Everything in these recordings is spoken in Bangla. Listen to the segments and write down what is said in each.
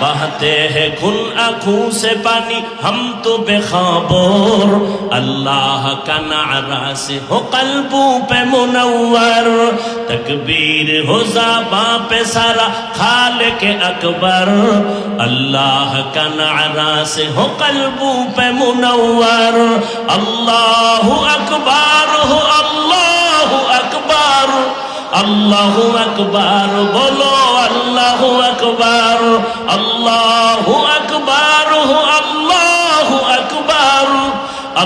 بہتے ہیں کن آنکھوں سے پانی ہم تو بے خبر اللہ کا نعرہ سے ہو قلبوں پہ منور تکبیر ہو زباں پہ سارا خالق اکبر اللہ کا نعرہ سے ہو قلبوں پہ منور اللہ اکبر ہو اللہ اکبر اللہ اکبر بولو اللہ اکبر اللہ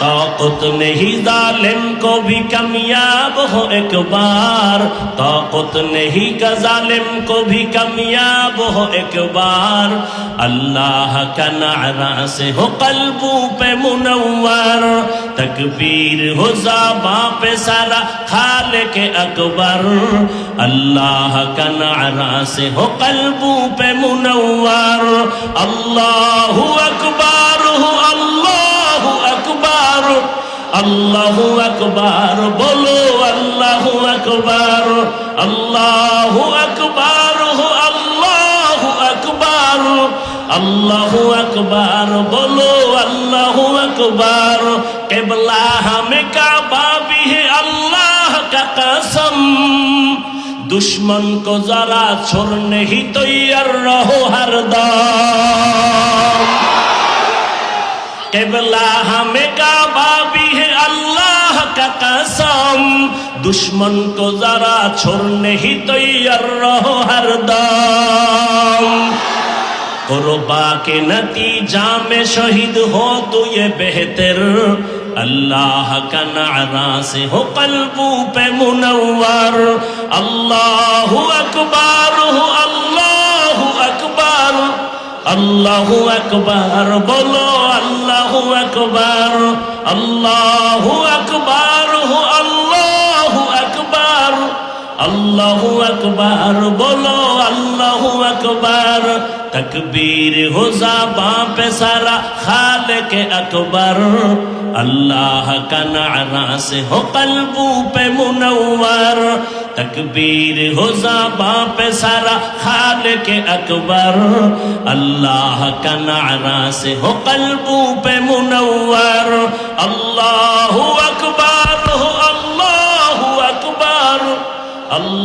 طاقت نہیں ظالم کو بھی کامیاب ہو ایک بار طاقت نہیں کا ظالم کو بھی کامیاب ہو ایک بار اللہ کا نعرہ سے ہو قلبوں پہ منور تکبیر ہو زابا پہ سارا خالق اکبر اللہ کا نعرہ سے ہو قلبوں پہ منور اللہ اکبر আল্লাহু আকবার বলো আল্লাহু আকবার আল্লাহু আকবার হো আল্লাহু আকবার আল্লাহু আকবার বলো আল্লাহু আকবার কেবলা হামে কাবা ভি হে আল্লাহ কা কসম दुश्मन को जरा छोड़ नहीं तैयार रहो हरदम কেবলা হামে কা कसम दुश्मन को जरा छोड़ने ही तैयार रहो हरदम कुरबा के नतीजा में शहीद हो तो ये बेहतर अल्लाह का नारा से हो कल्बू पे मुनवर अल्लाह अकबर हो अल्लाह अकबर अल्लाह अकबर बोलो अल्लाह अकबर अल्लाह अकबर আল্লাহ আকবার বলো আল্লাহ আকবার তকবীর হো জাবা পে সারা খালেক আকবর اللہ کا نعرہ سے ہو قلبوں پہ منور تکبیر ہو زباں پہ سارا خالق اکبر اللہ کا نعرہ سے ہو قلبوں پہ منور اللہ اکبر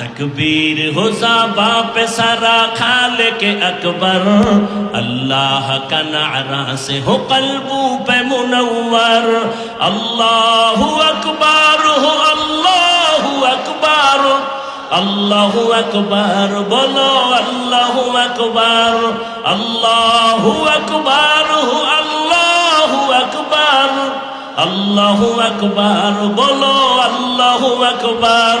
তকবীর হোসা বাপ সারা খালে के अकबर अल्लाह का नारा से हो कलबू पे मुनवर अल्लाह अकबर हो अल्लाह अकबर अल्लाह अकबर बोलो अल्लाह अकबर अल्लाह अकबर हो अल्लाह अकबर अल्लाह अकबर बोलो अल्लाह अकबर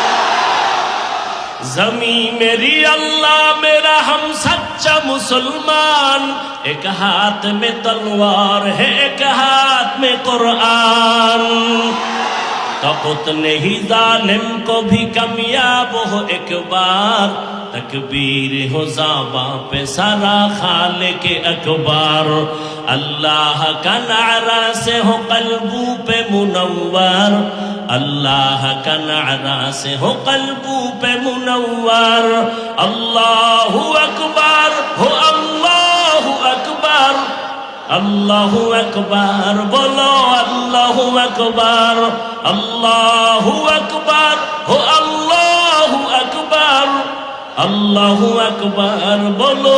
زمین میری اللہ میرا ہم سچا مسلمان ایک ہاتھ میں تلوار ہے ایک ہاتھ میں قرآن ہی ظالم کو بھی کمیاب ہو ایک بار تکبیر ہو زباں پہ سارا خال کے اللہ کا نعرہ سے ہو قلبوں پہ منور اللہ کا نعرہ سے ہو قلبو پہ منور اللہ اکبر ہو اللہ اکبر اللہ اکبر بولو اللہ اکبر اللہ اکبر ہو اللہ اکبر اللہ اکبر بولو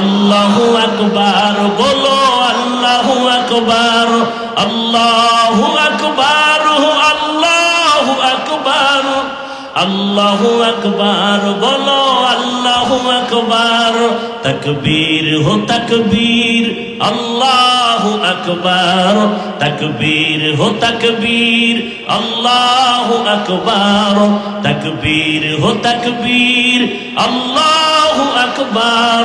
আল্লাহু আকবার বলো আল্লাহু আকবার আল্লাহু আকবার আল্লাহু আকবার আল্লাহু আকবার বলো আল্লাহু আকবার তাকবীর হো তাকবীর আল্লাহু আকবার তাকবীর হো তাকবীর আল্লাহু আকবার তাকবীর হো তাকবীর আল্লাহু আকবার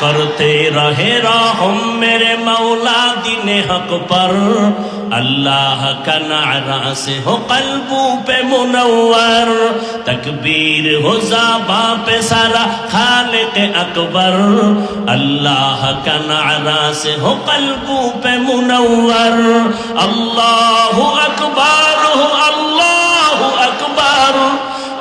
کرتے رہے راہم میرے مولا دین حق پر اللہ کا نعرہ سے ہو قلبوں پہ منور تکبیر ہو زابا پہ سارا خالق اکبر اللہ کا نعرہ سے ہو قلبوں پہ منور اللہ اکبر ہو اللہ